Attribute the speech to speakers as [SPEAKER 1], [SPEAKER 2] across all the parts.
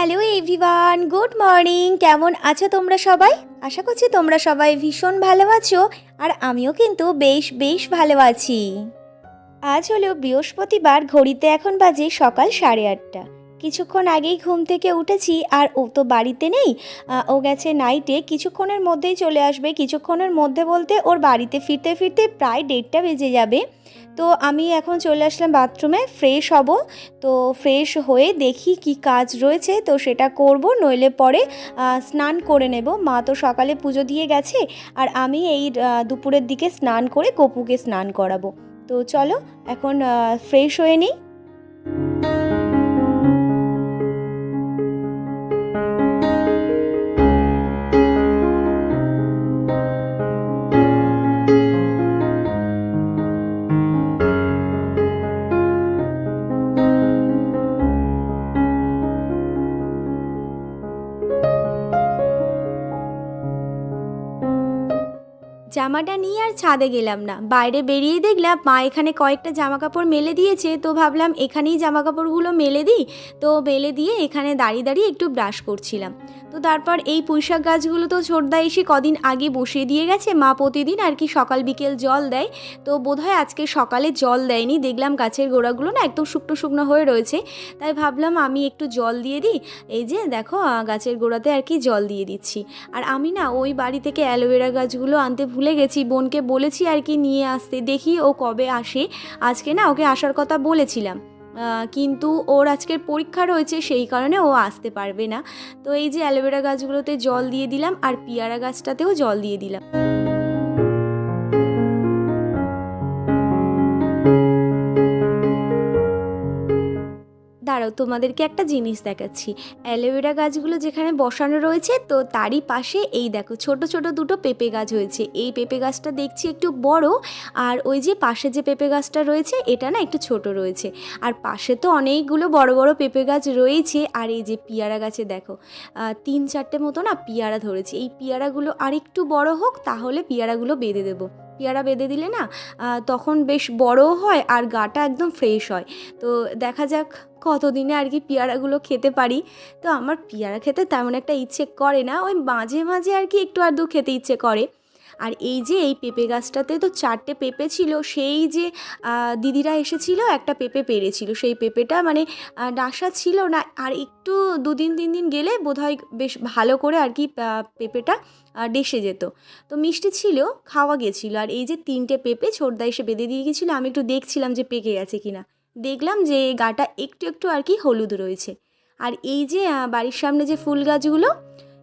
[SPEAKER 1] Hello everyone, good morning. কেমন আছো তোমরা সবাই? আশা করছি তোমরা সবাই ভীষণ ভালো আছো আর আমিও কিন্তু বেশ বেশ ভালো আছি। আজ হলো বৃহস্পতিবার, ঘড়িতে এখন বাজে সকাল সাড়ে আটটা। কিছুক্ষণ আগেই ঘুম থেকে উঠেছি আর ও তো বাড়িতে নেই। ও গেছে নাইটে কিছুক্ষণের মধ্যেই চলে আসবে। কিছুক্ষণের মধ্যে বলতে ওর বাড়িতে ফিরতে ফিরতে প্রায় দেড়টা বেজে যাবে। তো আমি এখন চলে আসলাম বাথরুমে ফ্রেশ হব। তো ফ্রেশ হয়ে দেখি কি কাজ রয়েছে, তো সেটা করব, নইলে পরে স্নান করে নেব। মা তো সকালে পুজো দিয়ে গেছে, আর আমি এই দুপুরের দিকে স্নান করে কপুকে স্নান করাবো। তো চলো, এখন ফ্রেশ হয়ে নিই। জামাটা নিয়ে আর ছাদে গেলাম না। বাইরে বেরিয়ে দেখলাম, মা এখানে কয়েকটা জামা কাপড় মেলে দিয়েছে। তো ভাবলাম, এখানেই জামা কাপড়গুলো মেলে দিই। তো মেলে দিয়ে এখানে দাঁড়িয়ে দাঁড়িয়ে একটু ব্রাশ করছিলাম। তো তারপর এই পুঁইশাক গাছগুলো তো ছোটদা এসে কদিন আগে বসিয়ে দিয়ে গেছে। মা প্রতিদিন আর কি সকাল বিকেল জল দেয়। তো বোধহয় আজকে সকালে জল দেয়নি। দেখলাম গাছের গোড়াগুলো না একদম শুকনো শুকনো হয়ে রয়েছে। তাই ভাবলাম আমি একটু জল দিয়ে দিই। এই যে দেখো গাছের গোড়াতে আর কি জল দিয়ে দিচ্ছি। আর আমি না ওই বাড়ি থেকে অ্যালোভেরা গাছগুলো আনতে ভুলে গেছি, বোনকে বলেছি আর কি নিয়ে আসতে। দেখি ও কবে আসে। আজকে না ওকে আসার কথা বলেছিলাম। কিন্তু ওর আজকের পরীক্ষা রয়েছে, সেই কারণে ও আসতে পারবে না। তো এই যে অ্যালোভেরা গাছগুলোতে জল দিয়ে দিলাম আর পিয়ারা গাছটাতেও জল দিয়ে দিলাম। তোমাদেরকে একটা জিনিস দেখাচ্ছি। অ্যালোভেরা গাছগুলো যেখানে বসানো রয়েছে, তো তারই পাশে এই দেখো, ছোট ছোট দুটো পেঁপে গাছ হয়েছে। এই পেঁপে গাছটা দেখছি একটু বড়, আর ওই যে পাশে যে পেঁপে গাছটা রয়েছে, এটা না একটু ছোট রয়েছে। আর পাশে তো অনেকগুলো বড় বড় পেঁপে গাছ রয়েছে, আর এই যে পিয়ারা গাছে দেখো তিন চারটে মতো না পিয়ারা ধরেছে। এই পিয়ারাগুলো আর একটু বড় হোক, তাহলে পিয়ারাগুলো বেঁধে দেবো। পিয়ারা বেঁধে দিলে না তখন বেশ বড়ও হয় আর গাটা একদম ফ্রেশ হয়। তো দেখা যাক কতদিনে আর কি পেয়ারাগুলো খেতে পারি। তো আমার পেয়ারা খেতে তেমন একটা ইচ্ছে করে না, ওই মাঝে মাঝে আর কি একটু আর দু খেতে ইচ্ছে করে। আর এই যে এই পেঁপে গাছটাতে তো চারটে পেঁপে ছিল, সেই যে দিদিরা এসেছিল, একটা পেঁপে পেরেছিল। সেই পেঁপেটা মানে ডাসা ছিল না। আর একটু দুদিন, তিন দিন গেলে বোধহয় বেশ ভালো করে আর কি পেঁপেটা ডেসে যেত। তো মিষ্টি ছিল, খাওয়া গেছিল। আর এই যে তিনটে পেঁপে ছোটদা এসে বেঁধে দিয়ে গেছিল, আমি একটু দেখছিলাম যে পেকে গেছে কিনা। দেখলাম যে গাটা একটু একটু আর কি হলুদ রয়েছে। আর এই যে বাড়ির সামনে যে ফুল গাছগুলো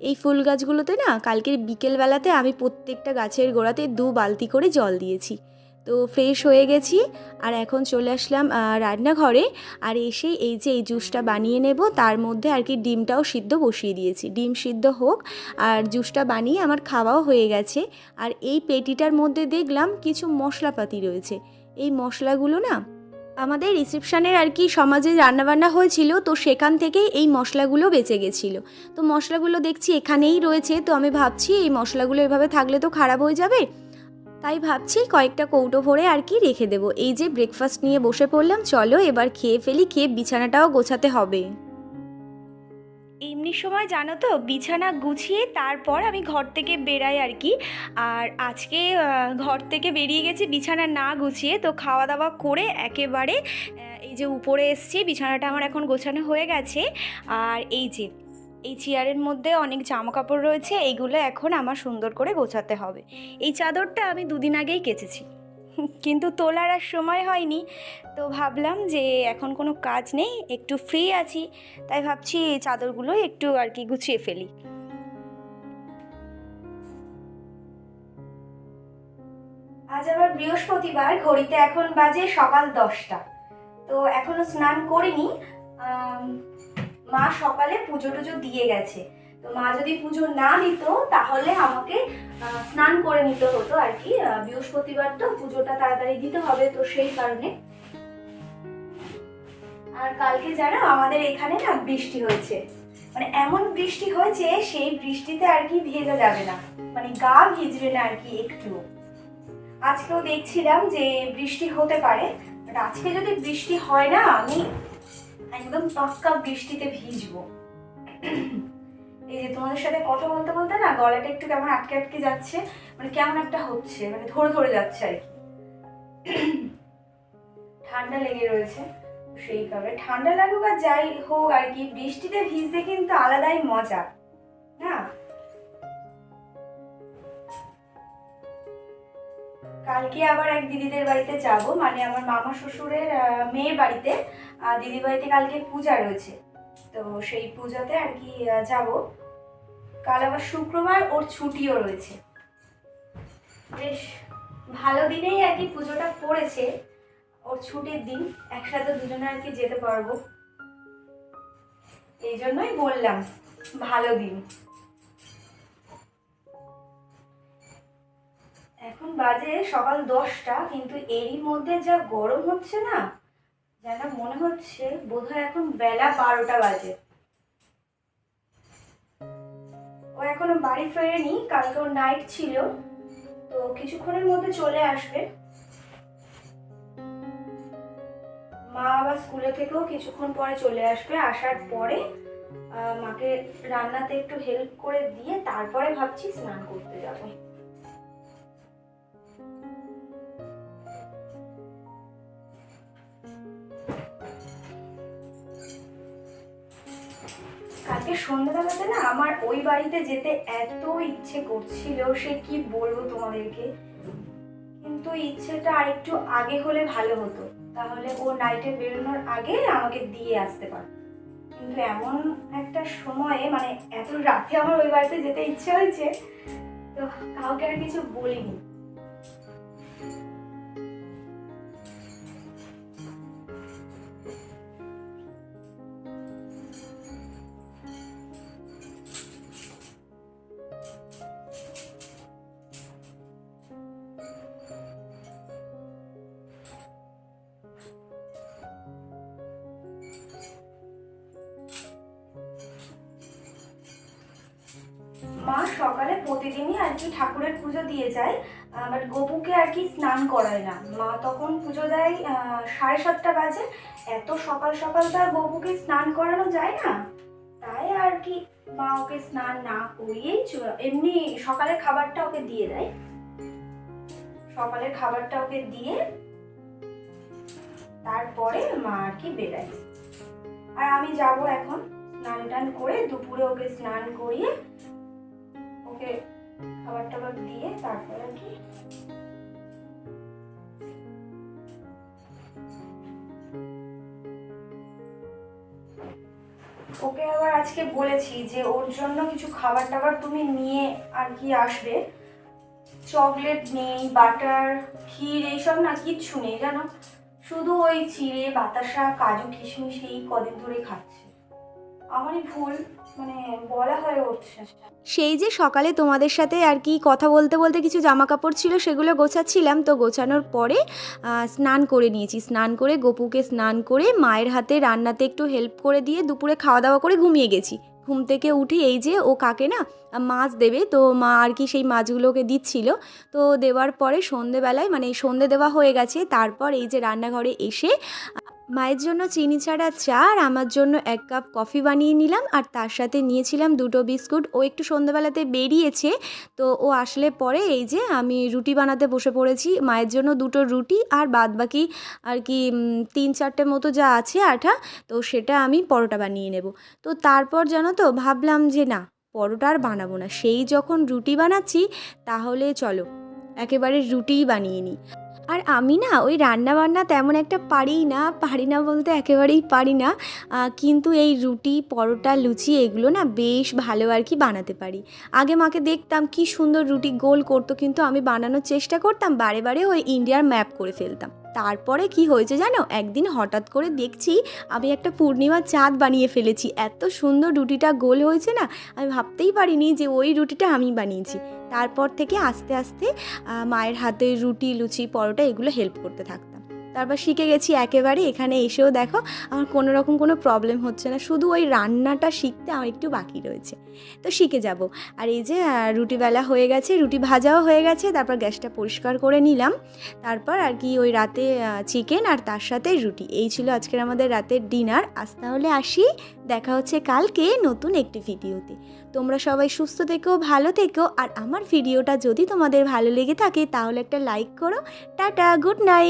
[SPEAKER 1] এই ফুল গাছগুলোতে না কালকের বিকেলবেলাতে আমি প্রত্যেকটা গাছের গোড়াতে দু বালতি করে জল দিয়েছি। তো ফ্রেশ হয়ে গেছি আর এখন চলে আসলাম রান্নাঘরে। আর এসে এই যে এই জুসটা বানিয়ে নেব, তার মধ্যে আর কি ডিমটাও সিদ্ধ বসিয়ে দিয়েছি। ডিম সিদ্ধ হোক আর জুসটা বানিয়ে আমার খাওয়াও হয়ে গেছে। আর এই পেটিটার মধ্যে দেখলাম কিছু মশলাপাতি রয়েছে। এই মশলাগুলো না আমাদের রিসেপশানের আর কি সমাজে রান্নাবান্না হয়েছিল, তো সেখান থেকেই এই মশলাগুলো বেঁচে গেছিল। তো মশলাগুলো দেখছি এখানেই রয়েছে, তো আমি ভাবছি এই মশলাগুলো এভাবে থাকলে তো খারাপ হয়ে যাবে। তাই ভাবছি কয়েকটা কৌটো ভরে আর কি রেখে দেবো। এই যে ব্রেকফাস্ট নিয়ে বসে পড়লাম, চলো এবার খেয়ে ফেলি, খেয়ে বিছানাটাও গোছাতে হবে। এমনি সময় জানো তো, বিছানা গুছিয়ে তারপর আমি ঘর থেকে বেরাই আর কি। আর আজকে ঘর থেকে বেরিয়ে গেছি, বিছানা না গুছিয়ে। তো খাওয়া দাওয়া করে একেবারে এই যে উপরে এসছি, বিছানাটা আমার এখন গোছানো হয়ে গেছে। আর এই যে, এই চেয়ারের মধ্যে অনেক জামা কাপড় রয়েছে এইগুলো এখন আমার সুন্দর করে গোছাতে হবে। এই চাদরটা আমি দুদিন আগেই কেচেছি। কিন্তু তোলার আর সময় হয়নি। তো ভাবলাম যে এখন কোনো কাজ নেই, একটু ফ্রি আছি। তাই ভাবছি চাদরগুলো একটু আর কি গুছিয়ে ফেলি। আজ আবার বৃহস্পতিবার, ঘড়িতে এখন বাজে সকাল দশটা। তো এখনও স্নান করিনি মা সকালে পুজো টুজো দিয়ে গেছে। তো মা যদি পুজো না দিত তাহলে আমাকে স্নান করে নিতে হতো আর কি। বৃহস্পতিবার তো পুজোটা তাড়াতাড়ি দিতে হবে, তো সেই কারণে। আর কালকে জানো, আমাদের এখানে না বৃষ্টি হয়েছে। মানে এমন বৃষ্টি হয়েছে, সেই বৃষ্টিতে আর কি ভেজা যাবে না। মানে গা ভিজবে না আর কি একটু আজকেও দেখছিলাম যে বৃষ্টি হতে পারে আজকে যদি বৃষ্টি হয় না, আমি একদম পাক্কা বৃষ্টিতে ভিজবো। এই যে তোমাদের সাথে কথা বলতে বলতে না গলাটা একটু কেমন আটকে আটকে যাচ্ছে মানে কেমন একটা হচ্ছে মানে ধরে ধরে যাচ্ছে আর কি। ঠান্ডা লেগে রয়েছে সেই কারণে ঠান্ডা লাগুক আর যাই হোক আর কি, বৃষ্টিতে ভিজতে কিন্তু আলাদাই মজা, না? কালকে আবার এক দিদিদের বাড়িতে যাব মানে আমার মামা শ্বশুরের মেয়ের বাড়িতে দিদির বাড়িতে কালকে পূজা রয়েছে, তো সেই পূজাতে আর কি যাব। কাল আবার শুক্রবার ওর ছুটিও রয়েছে। বেশ, ভালো দিনেই আর কি পুজোটা পড়েছে। ওর ছুটির দিন, একসাথে দুজনে আর কি যেতে পারব। এই জন্যই বললাম, ভালো দিন। এখন বাজে সকাল দশটা, কিন্তু এরই মধ্যে যা গরম হচ্ছে না, যেন মনে হচ্ছে বোধহয় এখন বেলা বারোটা বাজে। এখনও বাড়ি ফেরেনি, কালকে ওর নাইট ছিল। তো কিছুক্ষণের মধ্যে চলে আসবে। মা আবার স্কুলে থেকেও কিছুক্ষণ পরে চলে আসবে। আসার পরে মাকে রান্নাতে একটু হেল্প করে দিয়ে তারপরে ভাবছি স্নান করতে যাব। কালকে সন্ধ্যাবেলাতে না আমার ওই বাড়িতে যেতে এত ইচ্ছে করছিল, সে কি বলব তোমাদেরকে? কিন্তু ইচ্ছেটা আরেকটু আগে হলে ভালো হতো। তাহলে ও নাইটে বেরোনোর আগে আমাকে দিয়ে আসতে পারত। কিন্তু এমন একটা সময়ে মানে এত রাতে আমার ওই বাড়িতে যেতে ইচ্ছে হয়েছে, তো কাউকে আর কিছু বলিনি। মা সকালে প্রতিদিনই আর কি ঠাকুরের পুজো দিয়ে যায় বাট গপুকে আর কি স্নান করায় না। মা তখন পুজো দেয় সাড়ে সাতটা বাজে। এত সকাল সকাল তো আর গপুকে স্নান করানো যায় না। তাই আর কি মা ওকে স্নান না করিয়েই এমনি সকালের খাবারটা ওকে দিয়ে দেয়। সকালের খাবারটা ওকে দিয়ে তারপরে মা আর কি বেরায়। আর আমি যাব এখন, স্নান টান করে দুপুরে ওকে স্নান করিয়ে ওকে খাবার টাবার দিয়ে তারপরে আর কি ওকে আবার আজকে বলেছি যে ওর জন্য কিছু খাবার টাবার তুমি নিয়ে আর কি আসবে। চকলেট নেই, বাটার, ক্ষীর এইসব না কিচ্ছু নেই, জানো? শুধু ওই চিড়ে, বাতাসা, কাজু, কিশমিশ এই কদিন ধরে খাচ্ছে। আমারই ভুল মানে বলা হয়ে উঠছে
[SPEAKER 2] সেই যে সকালে তোমাদের সাথে আর কি কথা বলতে বলতে কিছু জামা কাপড় ছিল, সেগুলো গোছাচ্ছিলাম। তো গোছানোর পরে স্নান করে নিয়েছি। স্নান করে গপুকে স্নান করে মায়ের হাতে রান্নাতে একটু হেল্প করে দিয়ে দুপুরে খাওয়া দাওয়া করে ঘুমিয়ে গেছি। ঘুম থেকে উঠে এই যে ও কাকে না, মাছ দেবে, তো মা আর কি সেই মাছগুলোকে দিচ্ছিল। তো দেওয়ার পরে সন্ধেবেলায় মানে সন্ধে দেওয়া হয়ে গেছে, তারপর এই যে রান্নাঘরে এসে মায়ের জন্য চিনি ছাড়া চা আর আমার জন্য এক কাপ কফি বানিয়ে নিলাম আর তার সাথে নিয়েছিলাম দুটো বিস্কুট। ও একটু সন্ধ্যাবেলাতে বেরিয়েছে, তো ও আসলে পরে এই যে আমি রুটি বানাতে বসে পড়েছি। মায়ের জন্য দুটো রুটি আর বাদ বাকি আর কি তিন চারটে মতো যা আছে আঠা, তো সেটা আমি পরোটা বানিয়ে নেব। তো তারপর জানো তো, ভাবলাম যে না, পরোটা আর বানাবো না। সেই যখন রুটি বানাচ্ছি, তাহলে চলো, একেবারে রুটিই বানিয়ে নিই। আর আমি না ওই রান্না বান্না তেমন একটা পারি না পারি না বলতে একেবারেই পারি না। কিন্তু এই রুটি, পরোটা, লুচি এগুলো না বেশ ভালো আর কি বানাতে পারি। আগে মাকে দেখতাম কি সুন্দর রুটি গোল করতো, কিন্তু আমি বানানোর চেষ্টা করতাম, বারে বারে ওই ইন্ডিয়ার ম্যাপ করে ফেলতাম। তারপরে কি হয়েছে জানো? একদিন হঠাৎ করে দেখছি আমি একটা পূর্ণিমার চাঁদ বানিয়ে ফেলেছি। এত সুন্দর রুটিটা গোল হয়েছে না? আমি ভাবতেই পারিনি যে ওই রুটিটা আমি বানিয়েছি। তারপর থেকে আস্তে আস্তে মায়ের হাতে রুটি, লুচি, পরোটা এগুলো হেল্প করতে থাকতাম। তারপর শিখে গেছি একেবারে, এখানে এসেও দেখো আমার কোনো রকম কোনো প্রবলেম হচ্ছে না। শুধু ওই রান্নাটা শিখতে আমার একটু বাকি রয়েছে। তো শিখে যাব। আর এই যে রুটিবেলা হয়ে গেছে, রুটি ভাজাও হয়ে গেছে, তারপর গ্যাসটা পরিষ্কার করে নিলাম। তারপর আর কি ওই রাতে চিকেন আর তার সাথে রুটি। এই ছিল আজকের আমাদের রাতের ডিনার আজ তাহলে আসি, দেখা হচ্ছে কালকে নতুন একটি ভিডিওতে তোমরা সবাই সুস্থ থেকো, ভালো থেকো। আর আমার ভিডিওটা যদি তোমাদের ভালো লেগে থাকে, তাহলে একটা লাইক করো। Tata good night